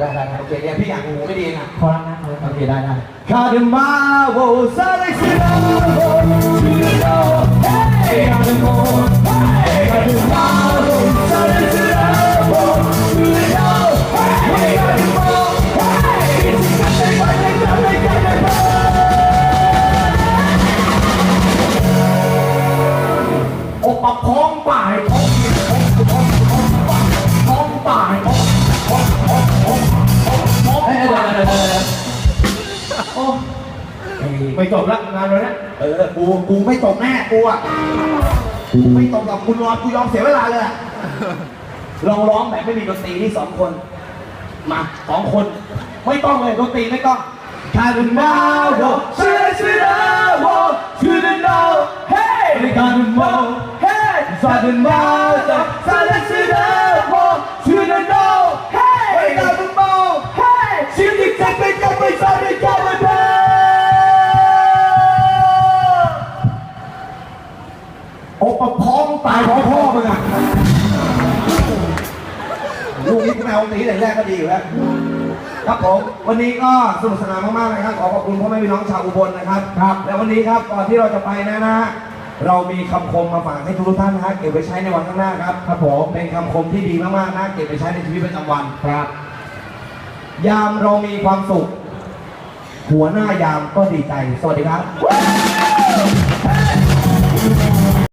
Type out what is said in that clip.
ได้ได้ได้โอเคเนี่ยพี่อยากหูไม่ดีนะพอแล้วนะโอเคได้ได้คาเดมาโวซาเลซิโนโวชูโนเฮ้คาเดโมคาเดมาโวซาเลซิโนโวชูโนเฮ้คาเดโมเฮ้คาเดโมคาเดโมคาเดโมโอปะพองป่ายพองพอง ไม่จบละงานวันนี้เออ กู กูไม่ตกแน่ กูอะกูไม่ตกกับคุณรอนกูยอมเสียเวลาเลยอะลองร้องแบบไม่มีดนตรีที่สองคน มาสองคน ไม่ต้องเลยดนตรีไม่ต้องคาร์มาโดชื่อชื่อดาวชื่อดาวเฮ้ยคาร์มาเฮ้ยซาดิมาโดซาเลชื่อด โอปะพองตายเพราะพ่อมึงอะลูกนี้กูแมวตีแต่แรกก็ดีอยู่แล้วครับผมวันนี้ก็สนุกสนานมากๆนะครับขอขอบคุณพ่อแม่พี่น้องชาวอุบลนะครับครับ และวันนี้ครับก่อนที่เราจะไปนะนะเรามีคำคมมาฝากให้ทุกท่านนะฮะเก็บไว้ใช้ในวันข้างหน้าครับครับผมเป็นคำคมที่ดีมากๆนะเก็บไปใช้ในชีวิตประจำวันครับ ยามเรามีความสุข หัวหน้ายามก็ดีใจ สวัสดีครับ